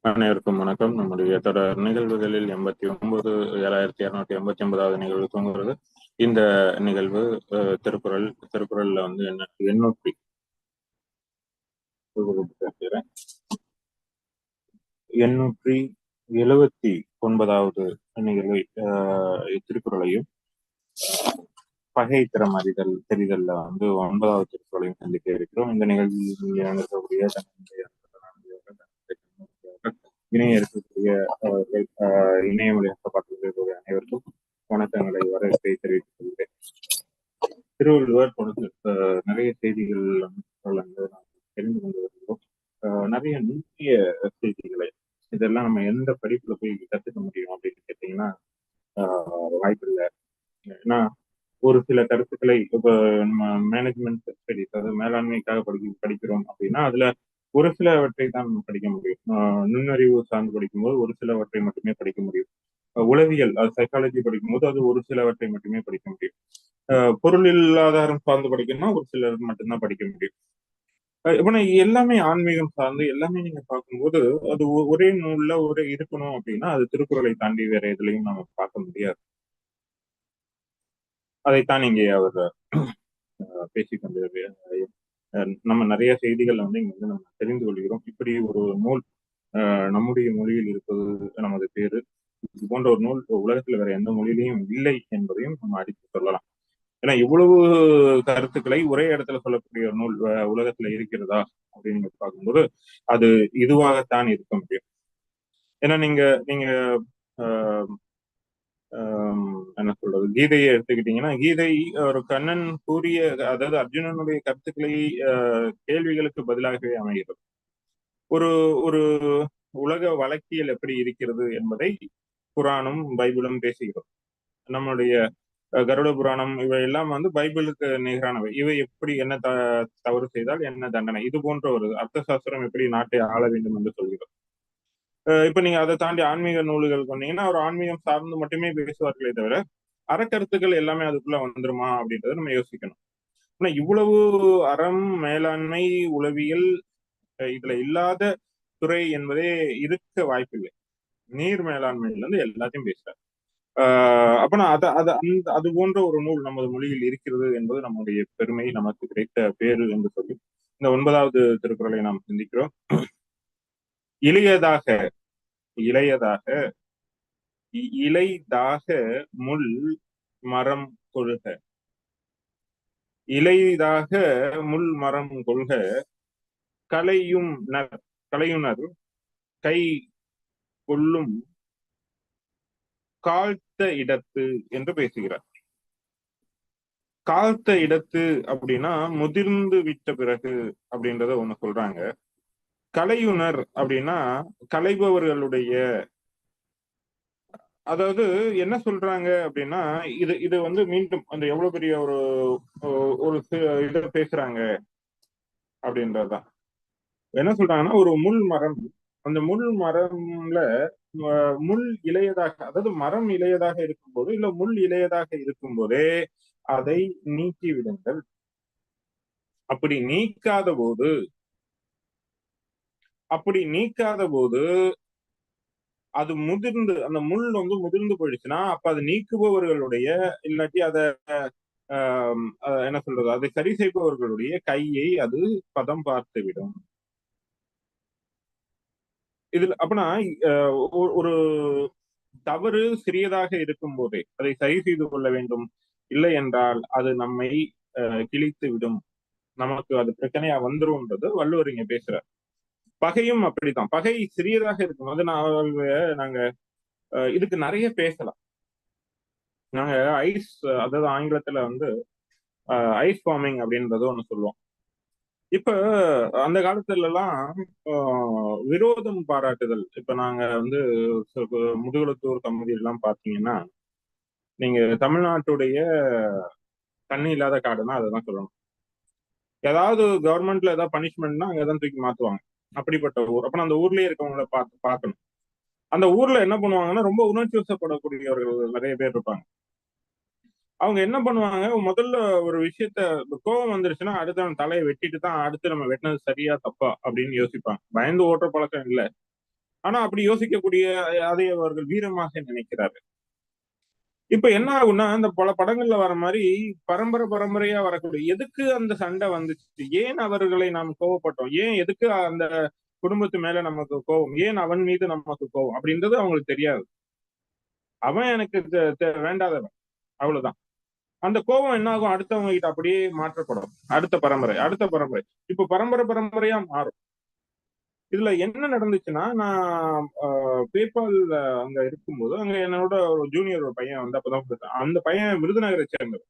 அனைவருக்கும் வணக்கம். நம்முடைய தொடர் நிகழ்வுகளில் எண்பத்தி ஒன்பது ஏழாயிரத்தி இருநூத்தி எண்பத்தி ஒன்பதாவது நிகழ்வு தூங்குறது இந்த நிகழ்வு திருக்குறள் திருக்குறள்ல வந்து என்ன எண்ணூற்றி எண்ணூற்றி எழுவத்தி ஒன்பதாவது நிகழ்வை திருக்குறளையும் பகை திறம் அறிதல் தெரிதல்ல வந்து ஒன்பதாவது திருக்குறளையும் சந்திக்க இருக்கிறோம் இந்த நிகழ்வில் இருக்கக்கூடிய இணைய இருக்கக்கூடிய அவர்கள் இணைய மொழியாக பார்க்கக்கூடிய அனைவருக்கும் வணக்கங்களை வரவேற்பை தெரிவித்துக் கொள்கிறேன். திருவள்ளுவர் தொடர்ந்து நிறைய செய்திகள் வந்து நாம் தெரிந்து கொண்டு வருகிறோம் ஆஹ், நிறைய நுண்ணிய செய்திகளை இதெல்லாம் நம்ம எந்த படிப்புல போய் கத்துக்க முடியும் அப்படின்னு கேட்டீங்கன்னா ஆஹ், வாய்ப்பில்லை ஏன்னா ஒரு சில கருத்துக்களை இப்போ நம்ம மேனேஜ்மெண்ட் ஸ்டடிஸ் அதாவது மேலாண்மைக்காக படி படிக்கிறோம் அப்படின்னா அதுல ஒரு சிலவற்றை தான் படிக்க முடியும். ஆஹ் நுண்ணறிவு சார்ந்து படிக்கும்போது ஒரு சிலவற்றை மட்டுமே படிக்க முடியும். உளவியல் அது சைக்காலஜி படிக்கும்போது அது ஒரு சிலவற்றை மட்டுமே படிக்க முடியும். பொருள் பொருளில்லாதாரம் சார்ந்து படிக்கணும்னா ஒரு சிலர் மட்டும்தான் படிக்க முடியும். இப்போ எல்லாமே ஆன்மீகம் சார்ந்து எல்லாமே நீங்க பார்க்கும்போது அது ஒ- ஒரே நூல்ல ஒரே இருக்கணும் அப்படின்னா அது திருக்குறளை தாண்டி வேற எதுலையும் நம்ம பார்க்க முடியாது. அதைத்தான் இங்கே அவர் அஹ், பேசிக்கொண்டு நம்ம நிறைய செய்திகள் வந்து இங்க வந்து நம்ம தெரிந்து கொள்கிறோம். இப்படி ஒரு நூல் அஹ், நம்முடைய மொழியில் இருப்பது நமது பேரு. இது போன்ற ஒரு நூல் உலகத்துல வேற எந்த மொழியிலையும் இல்லை என்பதையும் நம்ம அடித்து சொல்லலாம் ஏன்னா இவ்வளவு கருத்துக்களை ஒரே இடத்துல சொல்லக்கூடிய ஒரு நூல் அஹ், உலகத்துல இருக்கிறதா அப்படின்னு நீங்க பார்க்கும்போது அது இதுவாகத்தான் இருக்க முடியும். ஏன்னா நீங்க நீங்க ஆஹ், என்ன சொல்றது? கீதையை எடுத்துக்கிட்டீங்கன்னா கீதை ஒரு கண்ணன் கூறிய அதாவது அர்ஜுனனுடைய கருத்துக்களை ஆஹ், கேள்விகளுக்கு பதிலாகவே அமைகிறது. ஒரு ஒரு உலக வழக்கியல் எப்படி இருக்கிறது என்பதை புராணம் பைபிளும் பேசுகிறோம் நம்மளுடைய கருட புராணம் இவை எல்லாம் வந்து பைபிளுக்கு நிகரானவை. இவை எப்படி என்ன த தவறு செய்தால் என்ன தண்டனை? இது போன்ற ஒரு அர்த்த சாஸ்திரம் எப்படி நாட்டை ஆள வேண்டும் என்று சொல்கிறோம் இப்ப நீங்க அதை தாண்டி ஆன்மீக நூல்கள் சொன்னீங்கன்னா ஒரு ஆன்மீகம் சார்ந்து மட்டுமே பேசுவார்களே தவிர அறக்கருத்துக்கள் எல்லாமே அதுக்குள்ள வந்துருமா அப்படின்றத நம்ம யோசிக்கணும். ஆனா இவ்வளவு அறம் மேலாண்மை உளவியல் இதுல இல்லாத துறை என்பதே இருக்க வாய்ப்பில்லை. நீர் மேலாண்மையில இருந்து எல்லாத்தையும் பேசுறாரு. ஆஹ் அப்பனா அத அத அந்த அது போன்ற ஒரு நூல் நமது மொழியில் இருக்கிறது என்பது நம்முடைய பெருமை நமக்கு கிடைத்த பேரு என்று சொல்லி இந்த ஒன்பதாவது திருக்குறளை நாம் சிந்திக்கிறோம். இளையதாக இளையதாக இலைதாக முள் மரம் கொள்க. இலைதாக முள் மரம் கொள்க. கலையும் கலையுணர் கை கொள்ளும் காழ்த்த இடத்து என்று பேசுகிறார். காழ்த்த இடத்து அப்படின்னா முதிர்ந்து விட்ட பிறகு அப்படின்றத ஒண்ணு சொல்றாங்க. கலையுணர் அப்படின்னா கலைபவர்களுடைய அதாவது என்ன சொல்றாங்க அப்படின்னா இது இது வந்து மீண்டும் அந்த எவ்வளவு பெரிய ஒரு ஒரு சி- இதை பேசுறாங்க அப்படின்றதுதான் என்ன சொல்றாங்கன்னா ஒரு முள் மரம் அந்த முள் மரம்ல முள் இளையதாக அதாவது மரம் இளையதாக இருக்கும்போது இல்ல முள் இளையதாக இருக்கும்போதே அதை நீக்கி விடுங்கள் அப்படி நீக்காத போது அப்படி நீக்காத போது அது முதிர்ந்து அந்த முள் வந்து முதிர்ந்து போயிடுச்சுன்னா அப்ப அது நீக்குபவர்களுடைய இல்லாட்டி அத அஹ் என்ன சொல்றது அதை சரி செய்பவர்களுடைய கையை அது பதம் பார்த்து விடும் இதுல அப்பனா அஹ் ஒரு தவறு சிறியதாக இருக்கும் போதே அதை சரி செய்து கொள்ள வேண்டும். இல்லை என்றால் அது நம்மை அஹ், கிழித்து விடும் நமக்கு அது பிரச்சனையா வந்துரும்ன்றது வள்ளுவர் இங்க பேசுறார். பகையும் அப்படித்தான். பகை சிறியதாக இருக்கும். அது நான் நாங்க இதுக்கு நிறைய பேசலாம். நாங்க ஐஸ் அதாவது ஆங்கிலத்துல வந்து ஐஸ் ஃபார்மிங் அப்படின்றது ஒண்ணு சொல்லுவோம். இப்ப அந்த காலத்துல எல்லாம் விரோதம் பாராட்டுதல். இப்ப நாங்க வந்து முதுகுளத்தூர் கமுதி எல்லாம் பாத்தீங்கன்னா நீங்க தமிழ்நாட்டுடைய தண்ணி இல்லாத காடுன்னா அதான் சொல்லணும். ஏதாவது கவர்மெண்ட்ல ஏதாவது பனிஷ்மெண்ட்னா அங்கதான் தூக்கி மாத்துவாங்க. அப்படிப்பட்ட ஊர். அப்ப அந்த ஊர்லயே இருக்கவங்கள பார்த்து பார்க்கணும். அந்த ஊர்ல என்ன பண்ணுவாங்கன்னா ரொம்ப உணர்ச்சி வசப்படக்கூடியவர்கள் நிறைய பேர் இருப்பாங்க. அவங்க என்ன பண்ணுவாங்க முதல்ல ஒரு விஷயத்த கோபம் வந்துருச்சுன்னா அடுத்து அவன் தலையை வெட்டிட்டு தான் அடுத்து நம்ம வெட்டினது சரியா தப்பா அப்படின்னு யோசிப்பாங்க. பயந்து ஓட்டுற பழக்கம் இல்ல. ஆனா அப்படி யோசிக்கக்கூடிய அதை அவர்கள் வீரமாக நினைக்கிறாரு இப்ப என்ன ஆகும்னா அந்த பல படங்கள்ல வர மாதிரி பரம்பரை பரம்பரையா வரக்கூடிய எதுக்கு அந்த சண்டை வந்துச்சு? ஏன் அவர்களை நாம் கோவப்பட்டோம்? ஏன் எதுக்கு அந்த குடும்பத்து மேல நமக்கு கோவம்? ஏன் அவன் மீது நமக்கு கோவம்? அப்படின்றது அவங்களுக்கு தெரியாது. அவன் எனக்கு வேண்டாதவன். அவ்வளவுதான். அந்த கோபம் என்ன ஆகும்? அடுத்தவங்க கிட்ட அப்படியே மாற்றப்படும். அடுத்த பரம்பரை அடுத்த பரம்பரை. இப்ப பரம்பரை பரம்பரையா மாறும். இதுல என்ன நடந்துச்சுன்னா நான் பேபால் அங்க இருக்கும்போது அங்க என்னோட ஒரு ஜூனியர் ஒரு பையன் வந்து அப்பதான் அந்த பையன் விருதுநகரை சேர்ந்தவர்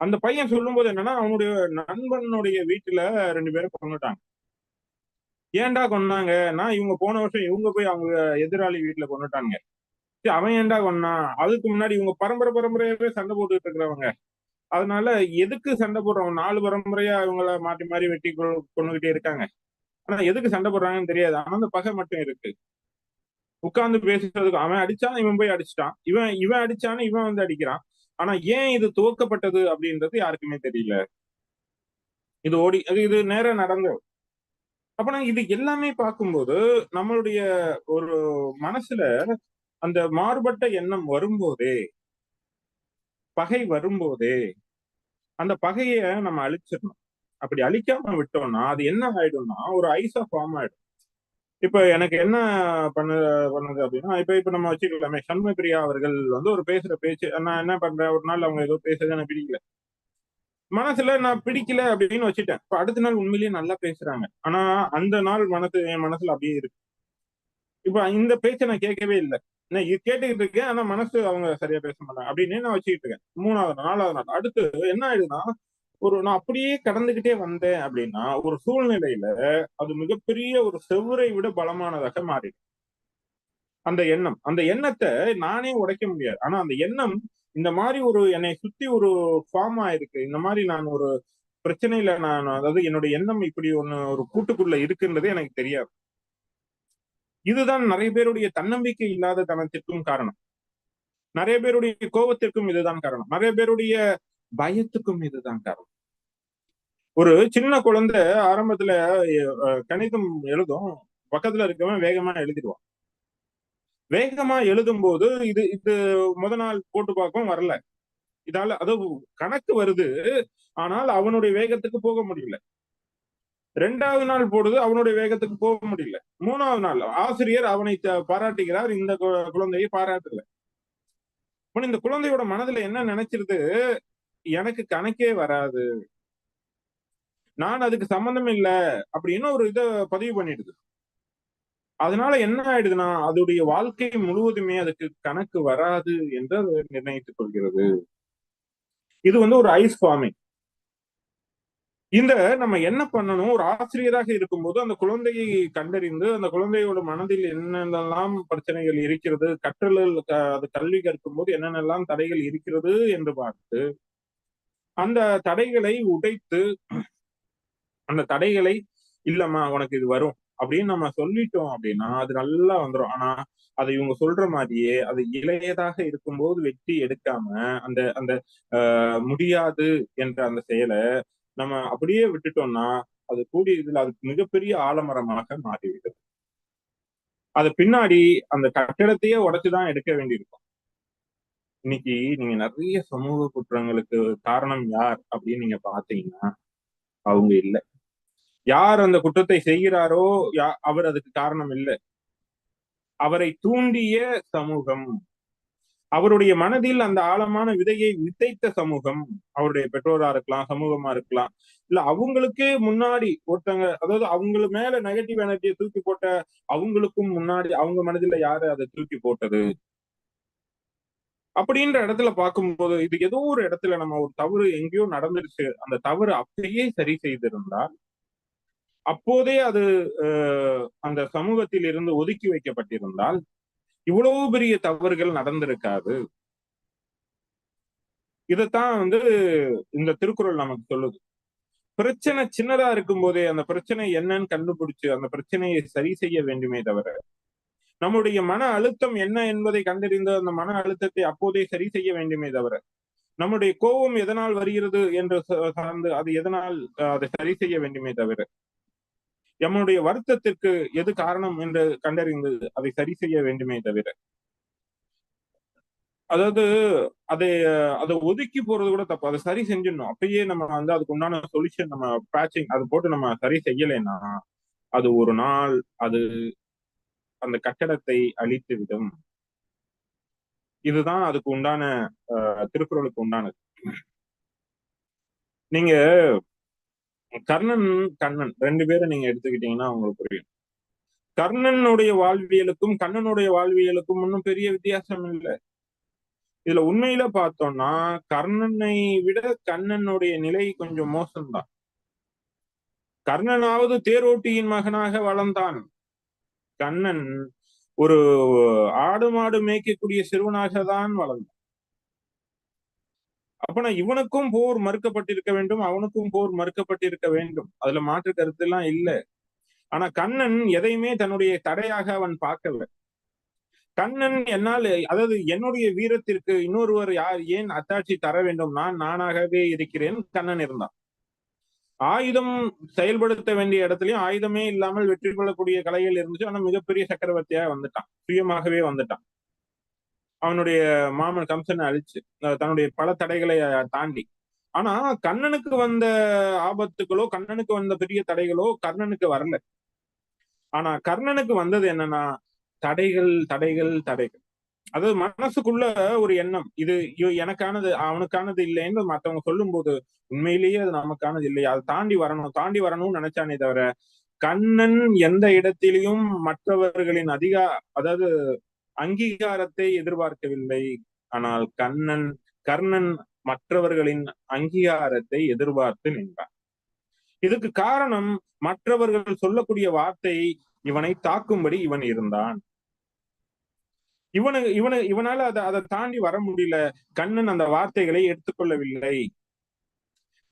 அந்த பையன் சொல்லும் போது என்னன்னா அவனுடைய நண்பனுடைய வீட்டுல ரெண்டு பேரும் கொண்டுட்டாங்க ஏன்டா கொண்டாங்க நான் இவங்க போன வருஷம் இவங்க போய் அவங்க எதிராளி வீட்டுல கொண்டுட்டாங்க அவன் ஏன்டா கொண்டான் அதுக்கு முன்னாடி இவங்க பரம்பரை பரம்பரையாவே சண்டை போட்டுட்டு இருக்கிறவங்க. அதனால எதுக்கு சண்டை போடுறவங்க? நாலு பரம்பரையா இவங்கள மாற்றி மாறி வெட்டி கொண்டுகிட்டே இருக்காங்க. ஆனா எதுக்கு சண்டை போடுறாங்கன்னு தெரியாது. ஆனா அந்த பகை மட்டும் இருக்கு. உட்கார்ந்து பேசுறதுக்கு அவன் அடிச்சான் இவன் போய் அடிச்சிட்டான். இவன் இவன் அடிச்சானு இவன் வந்து அடிக்கிறான். ஆனா ஏன் இது துவக்கப்பட்டது அப்படின்றது யாருக்குமே தெரியல. இது ஓடி அது இது நேரம் நடந்தது. அப்பனா இது எல்லாமே பார்க்கும்போது நம்மளுடைய ஒரு மனசுல அந்த மாறுபட்ட எண்ணம் வரும்போதே பகை வரும்போதே அந்த பகைய நம்ம அழிச்சிடணும். அப்படி அழிக்காம விட்டோம்னா அது என்ன ஆயிடும்னா ஒரு ஐஸா ஃபார்ம் ஆயிடும். இப்ப எனக்கு என்ன பண்ண பண்ணுது அப்படின்னா இப்ப இப்ப நம்ம வச்சுக்கலாமே சண்மபிரியா அவர்கள் வந்து ஒரு பேசுற பேச்சு நான் என்ன பண்றேன் ஒரு நாள் அவங்க ஏதோ பேசுறது எனக்கு பிடிக்கல. மனசுல நான் பிடிக்கல அப்படின்னு வச்சுட்டேன். இப்ப அடுத்த நாள் உண்மையிலேயே நல்லா பேசுறாங்க. ஆனா அந்த நாள் மனசு என் மனசுல அப்படியே இருக்கு. இப்ப இந்த பேச்சை நான் கேட்கவே இல்லை. நான் கேட்டுக்கிட்டு இருக்கேன் ஆனா மனசு அவங்க சரியா பேச மாட்டாங்க. அப்படின்னு நான் வச்சுக்கிட்டு இருக்கேன். மூணாவது நாலாவது நாள். அடுத்து என்ன ஆயிடுதுன்னா ஒரு நான் அப்படியே கடந்துகிட்டே வந்தேன் அப்படின்னா ஒரு சூழ்நிலையில அது மிகப்பெரிய ஒரு செவ்வரை விட பலமானதாக மாறிடும். அந்த எண்ணம். அந்த எண்ணத்தை நானே உடைக்க முடியாது. ஆனா அந்த எண்ணம் இந்த மாதிரி ஒரு என்னை சுத்தி ஒரு ஃபார்ம் ஆயிருக்கு. இந்த மாதிரி நான் ஒரு பிரச்சனையில நான் அதாவது என்னோட எண்ணம் இப்படி ஒண்ணு ஒரு கூட்டுக்குள்ள இருக்குன்றது எனக்கு தெரியாது. இதுதான் நிறைய பேருடைய தன்னம்பிக்கை இல்லாத தனத்திற்கும் காரணம். நிறைய பேருடைய கோபத்திற்கும் இதுதான் காரணம். நிறைய பேருடைய பயத்துக்கும் இதுதான் காரணம். ஒரு சின்ன குழந்தை ஆரம்பத்துல கணிதம் எழுதும் பக்கத்துல இருக்கவன் வேகமா எழுதிடுவான். வேகமா எழுதும் போது இது இது முத நாள் போட்டு பார்க்கவும் வரல. இதால அது கணக்கு வருது ஆனால் அவனுடைய வேகத்துக்கு போக முடியல. ரெண்டாவது நாள் போடுது அவனுடைய வேகத்துக்கு போக முடியல. மூணாவது நாள் ஆசிரியர் அவனை பாராட்டுகிறார் இந்த குழந்தையை பாராட்டல. இந்த குழந்தையோட மனதுல என்ன நினைச்சிருது எனக்கு கணக்கே வராது. நான் அதுக்கு சம்பந்தம் இல்லை அப்படின்னு ஒரு இதை பதிவு பண்ணிடுது. அதனால என்ன ஆயிடுதுன்னா அதோடைய வாழ்க்கை முழுவதுமே அதுக்கு கணக்கு வராது என்று அது நிர்ணயித்துக் கொள்கிறது. இது வந்து ஒரு ஐஸ் ஃபார்மிங். இந்த நம்ம என்ன பண்ணணும்? ஒரு ஆசிரியராக இருக்கும்போது அந்த குழந்தையை கண்டறிந்து அந்த குழந்தையோட மனதில் என்னென்னலாம் பிரச்சனைகள் இருக்கிறது கற்றலில் அது கல்வி கற்கும் போது என்னென்னலாம் தடைகள் இருக்கிறது என்று பார்த்து அந்த தடைகளை உடைத்து அந்த தடைகளை இல்லம்மா உனக்கு இது வரும் அப்படின்னு நம்ம சொல்லிட்டோம் அப்படின்னா அது நல்லா வந்துடும் ஆனா அதை இவங்க சொல்ற மாதிரியே அது இளையதாக இருக்கும்போது வெட்டி எடுக்காம அந்த அந்த முடியாது என்ற அந்த செயலை நம்ம அப்படியே விட்டுட்டோம்னா அது கூடிய இதுல அது மிகப்பெரிய ஆலமரமாக மாறிவிடும். அது பின்னாடி அந்த கட்டிடத்தையே உடைச்சுதான் எடுக்க வேண்டியிருக்கும். இன்னைக்கு நீங்க நிறைய சமூக குற்றங்களுக்கு காரணம் யார் அப்படின்னு நீங்க பாத்தீங்கன்னா அவங்க இல்லை. யார் அந்த குற்றத்தை செய்கிறாரோ அவர் அதுக்கு காரணம் இல்லை. அவரை தூண்டிய சமூகம் அவருடைய மனதில் அந்த ஆழமான விதையை விதைத்த சமூகம் அவருடைய பெற்றோரா இருக்கலாம் சமூகமா இருக்கலாம் இல்ல அவங்களுக்கு முன்னாடி ஒருத்தங்க அதாவது அவங்கள மேல நெகட்டிவ் எனர்ஜியை தூக்கி போட்ட அவங்களுக்கும் முன்னாடி அவங்க மனதில யாரு அதை தூக்கி போட்டது? அப்படின்ற இடத்துல பார்க்கும்போது இது ஏதோ ஒரு இடத்துல நம்ம ஒரு தவறு எங்கேயோ நடந்துருச்சு. அந்த தவறு அப்படியே சரி செய்திருந்தால் அப்போதே அது அந்த சமூகத்தில் இருந்து ஒதுக்கி வைக்கப்பட்டிருந்தால் இவ்வளவு பெரிய தவறுகள் நடந்திருக்காது. இதைத்தான் வந்து இந்த திருக்குறள் நமக்கு சொல்லுது. பிரச்சனை சின்னதா இருக்கும் போதே அந்த பிரச்சனை என்னன்னு கண்டுபிடிச்சு அந்த பிரச்சனையை சரி செய்ய வேண்டுமே தவிர நம்முடைய மன அழுத்தம் என்ன என்பதை கண்டறிந்து அந்த மன அழுத்தத்தை அப்போதே சரி செய்ய வேண்டுமே தவிர நம்முடைய கோபம் எதனால் வருகிறது என்று சார்ந்து அது எதனால் அதை சரி செய்ய வேண்டுமே தவிர நம்முடைய வருத்தத்திற்கு எது காரணம் என்று கண்டறிந்து அதை சரி செய்ய வேண்டுமே தவிர அதாவது அதை அதை ஒதுக்கி போறது கூட தப்பு. அதை சரி செஞ்சிடணும். அப்பயே நம்ம வந்து அதுக்கு உண்டான சொல்யூஷன் நம்ம பேட்சிங் அது போட்டு நம்ம சரி செய்யலைன்னா அது ஒரு நாள் அது அந்த கட்டடத்தை அழித்துவிடும். இதுதான் அதுக்கு உண்டான திருக்குறளுக்கு உண்டானது. நீங்க கர்ணன் கண்ணன் ரெண்டு பேரும் நீங்க எடுத்துக்கிட்டீங்கன்னா உங்களுக்கு புரியும். கர்ணனுடைய வாழ்வியலுக்கும் கண்ணனுடைய வாழ்வியலுக்கும் ஒன்றும் பெரிய வித்தியாசம் இல்லை. இதுல உண்மையில பார்த்தோம்னா கர்ணனை விட கண்ணனுடைய நிலை கொஞ்சம் மோசம்தான். கர்ணனாவது தேரோட்டியின் மகனாக வளர்ந்தான். கண்ணன் ஒரு ஆடு மாடு மேய்க்கக்கூடிய சிறுவனாக தான் வளர்ந்தான். அப்பனா இவனுக்கும் போர் மறுக்கப்பட்டிருக்க வேண்டும் அவனுக்கும் போர் மறுக்கப்பட்டிருக்க வேண்டும். அதுல மாற்று கருத்து எல்லாம் இல்லை. ஆனா கண்ணன் எதையுமே தன்னுடைய தடையாக அவன் பார்க்கல. கண்ணன் என்னால் அதாவது என்னுடைய வீரத்திற்கு இன்னொருவர் யார் ஏன் அத்தாட்சி தர வேண்டும்? நான் நானாகவே இருக்கிறேன் கண்ணன் இருந்தான். ஆயுதம் செயல்படுத்த வேண்டிய இடத்துலயும் ஆயுதமே இல்லாமல் வெற்றி கொள்ளக்கூடிய கலைகள் இருந்துச்சு. ஆனா மிகப்பெரிய சக்கரவர்த்தியா வந்துட்டான். சுயமாகவே வந்துட்டான். அவனுடைய மாமன் கம்சனை அழிச்சு தன்னுடைய பல தடைகளை தாண்டி. ஆனா கண்ணனுக்கு வந்த ஆபத்துகளோ கண்ணனுக்கு வந்த பெரிய தடைகளோ கர்ணனுக்கு வரல. ஆனா கர்ணனுக்கு வந்தது என்னன்னா தடைகள் தடைகள் தடைகள். அதாவது மனசுக்குள்ள ஒரு எண்ணம். இது எனக்கானது அவனுக்கானது இல்லைன்னு மத்தவங்க சொல்லும் போது உண்மையிலேயே அது நமக்கானது இல்லையா? அதை தாண்டி வரணும் தாண்டி வரணும்னு நினைச்சானே தவிர கண்ணன் எந்த இடத்திலையும் மற்றவர்களின் அதிகா அதாவது அங்கீகாரத்தை எதிர்பார்க்கவில்லை. ஆனால் கண்ணன் கர்ணன் மற்றவர்களின் அங்கீகாரத்தை எதிர்பார்த்து நின்றான். இதுக்கு காரணம் மற்றவர்கள் சொல்லக்கூடிய வார்த்தை இவனை தாக்கும்படி இவன் இருந்தான். இவனு இவனு இவனால அதை அதை தாண்டி வர முடியல. கண்ணன் அந்த வார்த்தைகளை எடுத்துக்கொள்ளவில்லை.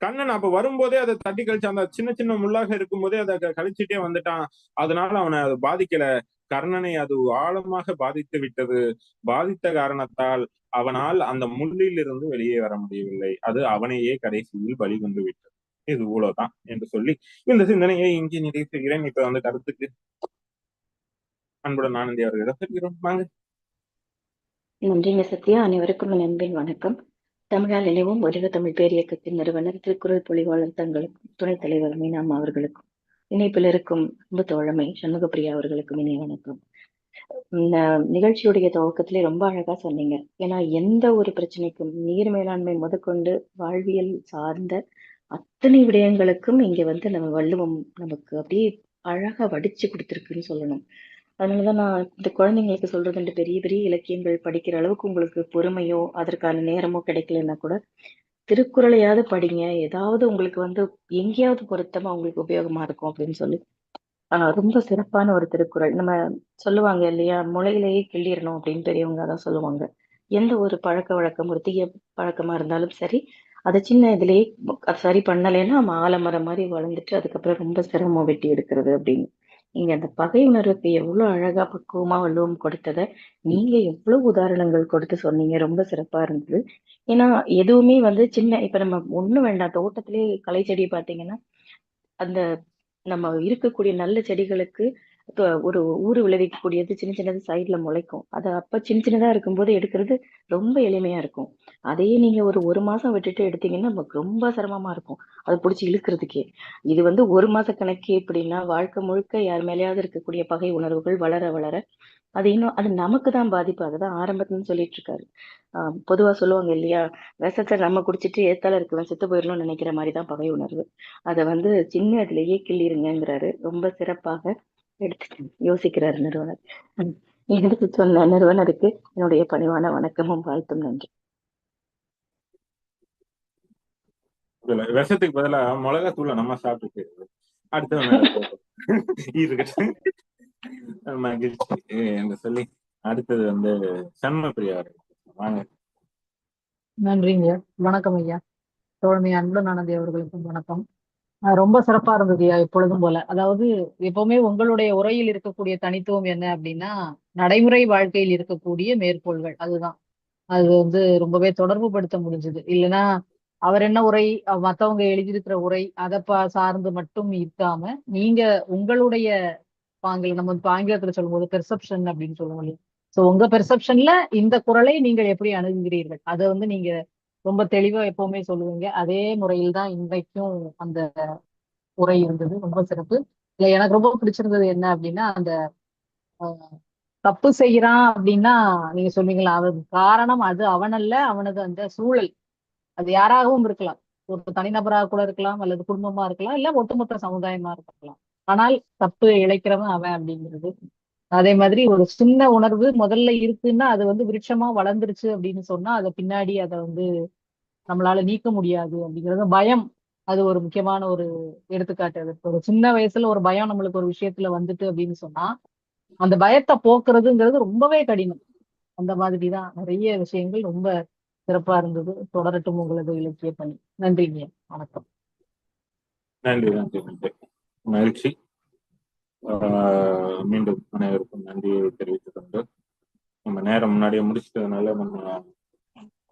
கண்ணன் அப்ப வரும்போதே அதை தட்டி கழிச்சு அந்த சின்ன சின்ன முள்ளாக இருக்கும் போதே அதை கழிச்சுட்டே வந்துட்டான். அதனால அவனை அது பாதிக்கல. கர்ணனை அது ஆழமாக பாதித்து விட்டது. பாதித்த காரணத்தால் அவனால் அந்த முள்ளிலிருந்து வெளியே வர முடியவில்லை. அது அவனையே கடைசியில் பலி கொண்டு விட்டது. இது இவ்வளவுதான் என்று சொல்லி இந்த சிந்தனையை இங்கே நிறைவு செய்கிறேன். இப்ப வந்து கருத்துக்கு அன்புடன் ஆனந்தி அவர்களிடம் பெறுகிறோம் வாங்க. நன்றிங்க சத்யா. அனைவருக்கும் நண்பின் வணக்கம். தமிழால் நினைவும் உலக தமிழ் பேரியக்கத்தின் நிறுவனர் திருக்குறள் பொலிவாளர் தங்களுக்கும் துணைத் தலைவர் மீனாம் அவர்களுக்கும். இணைப்பில் இருக்கும் அன்பு தோழமை சண்முகப்பிரியா அவர்களுக்கும் இணைய வணக்கம். நிகழ்ச்சியுடைய துவக்கத்திலே ரொம்ப அழகா சொன்னீங்க. ஏன்னா எந்த ஒரு பிரச்சனைக்கும் நீர் மேலாண்மை முதற்கொண்டு வாழ்வியல் சார்ந்த அத்தனை விடயங்களுக்கும் இங்க வந்து நம்ம வள்ளுவம் நமக்கு அப்படியே அழகா வடிச்சு கொடுத்துருக்குன்னு சொல்லணும். அதனாலதான் நான் இந்த குழந்தைங்களுக்கு சொல்றது பெரிய பெரிய இலக்கியங்கள் படிக்கிற அளவுக்கு உங்களுக்கு பொறுமையோ அதற்கான நேரமோ கிடைக்கலன்னா கூட திருக்குறளையாவது படிங்க. ஏதாவது உங்களுக்கு வந்து எங்கேயாவது பொருத்தமா உங்களுக்கு உபயோகமா இருக்கும் அப்படின்னு சொல்லி. ஆஹ் ரொம்ப சிறப்பான ஒரு திருக்குறள். நம்ம சொல்லுவாங்க இல்லையா முளையிலேயே கிள்ளிடணும் அப்படின்னு பெரியவங்க அதான் சொல்லுவாங்க. எந்த ஒரு பழக்க வழக்கம் ஒரு தீய பழக்கமா இருந்தாலும் சரி அதை சின்ன இதுலயே சரி பண்ணலைன்னா நம்ம ஆலமரம் மாதிரி வளர்ந்துட்டு அதுக்கப்புறம் ரொம்ப சிரமம் வெட்டி எடுக்கிறது அப்படின்னு. நீங்க அந்த பகை உணர்வுக்கு எவ்வளவு அழகா பக்குவமா வள்ளுவம் கொடுத்தத நீங்க எவ்வளவு உதாரணங்கள் கொடுத்து சொன்னீங்க. ரொம்ப சிறப்பா இருந்தது. ஏன்னா எதுவுமே வந்து சின்ன இப்ப நம்ம ஒண்ணும் வேண்டாம். தோட்டத்திலே கலை செடி பாத்தீங்கன்னா அந்த நம்ம இருக்கக்கூடிய நல்ல செடிகளுக்கு ஒரு ஊறு விளைவிக்கக்கூடியது சின்ன சின்னது சைட்ல முளைக்கும். அது அப்ப சின்ன சின்னதா இருக்கும்போது எடுக்கிறது ரொம்ப எளிமையா இருக்கும். அதையே நீங்க ஒரு ஒரு மாசம் விட்டுட்டு எடுத்தீங்கன்னா நமக்கு ரொம்ப சிரமமா இருக்கும். அதை பிடிச்சி இழுக்கிறதுக்கே. இது வந்து ஒரு மாச கணக்கு எப்படின்னா வாழ்க்கை முழுக்க யார் மேலேயாவது இருக்கக்கூடிய பகை உணர்வுகள் வளர வளர அது இன்னும் அது நமக்கு தான் பாதிப்பு அதுதான் ஆரம்பத்துன்னு சொல்லிட்டு இருக்காரு. ஆஹ் பொதுவா சொல்லுவாங்க இல்லையா விஷத்தை நம்ம குடிச்சிட்டு ஏத்தால இருக்கலாம் செத்து போயிடணும்னு நினைக்கிற மாதிரி தான் பகை உணர்வு. அதை வந்து சின்ன இதுலயே கிள்ளிருங்கிறாரு ரொம்ப சிறப்பாக எடுத்து யோசிக்கிறார் நிறுவனர். எடுத்து சொன்ன நிறுவனருக்கு என்னுடைய பணிவான வணக்கமும் வாழ்த்தும் நன்றி. விஷத்துக்கு பதிலா மிளகா தூள நம்ம சாப்பிட்டு அடுத்த மகிழ்ச்சி. என்று சொல்லி அடுத்தது வந்து சண்ம பிரியா வாங்க. நன்றிங்க. வணக்கம் ஐயா. தோழமை அன்புடன் ஆனந்தி அவர்களுக்கும் வணக்கம். ரொம்ப சிறப்பா இருந்ததுயா எப்பொழுதும் போல. அதாவது எப்பவுமே உங்களுடைய உரையில் இருக்கக்கூடிய தனித்துவம் என்ன அப்படின்னா நடைமுறை வாழ்க்கையில் இருக்கக்கூடிய மேற்கோள்கள். அதுதான். அது வந்து ரொம்பவே தொடர்பு படுத்த முடிஞ்சது. இல்லைன்னா அவர் என்ன உரை மத்தவங்க எழுதியிருக்கிற உரை அதை பா சார்ந்து மட்டும் இருக்காம நீங்க உங்களுடைய பாங்கில நம்ம இப்ப ஆங்கிலத்துல சொல்லும்போது பெர்செப்ஷன் அப்படின்னு சொல்லுவோம் இல்லையா? ஸோ உங்க பெர்செப்ஷன்ல இந்த குரலை நீங்கள் எப்படி அணுகுகிறீர்கள்? அதை வந்து நீங்க ரொம்ப தெளிவா எப்பவுமே சொல்லுவீங்க. அதே முறையில் தான் இன்றைக்கும் அந்த உரை இருந்தது. ரொம்ப சிறப்பு. இல்ல எனக்கு ரொம்ப பிடிச்சிருந்தது என்ன அப்படின்னா அந்த தப்பு செய்யறான் அப்படின்னா நீங்க சொன்னீங்களா அவன் காரணம் அது. அவனல்ல அவனது அந்த சூழல். அது யாராகவும் இருக்கலாம். ஒரு தனிநபராக கூட இருக்கலாம் அல்லது குடும்பமா இருக்கலாம் இல்ல ஒட்டுமொத்த சமுதாயமா இருக்கலாம் ஆனால் தப்பு இழைக்கிறவன் அவன் அப்படிங்கிறது அதே மாதிரி ஒரு சின்ன உணர்வு முதல்ல இருக்குன்னா அது வந்து விருட்சமா வளர்ந்துருச்சு அப்படின்னு சொன்னா அதை பின்னாடி அதை வந்து நம்மளால நீக்க முடியாது அப்படிங்கிறது பயம். அது ஒரு முக்கியமான ஒரு எடுத்துக்காட்டு அது. ஒரு சின்ன வயசுல ஒரு பயம் நம்மளுக்கு ஒரு விஷயத்துல வந்துட்டு அப்படின்னு சொன்னா அந்த பயத்தை போக்குறதுங்கிறது ரொம்பவே கடினம். அந்த மாதிரிதான் நிறைய விஷயங்கள் ரொம்ப சிறப்பா இருந்தது. தொடரட்டும் உங்களது இலக்கிய பணி. நன்றிங்க. வணக்கம். நன்றி நன்றி நன்றி. மகிழ்ச்சி. மீண்டும் அனைவருக்கும் நன்றியை தெரிவித்துக் கொண்டு நம்ம நேரம் முன்னாடியே முடிச்சிட்டதுனால நம்ம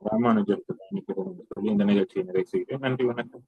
ராமானுஜருக்கு நினைக்கிறோம் சொல்லி இந்த நிகழ்ச்சியை நிறைவு செய்கிறேன். நன்றி வணக்கம்.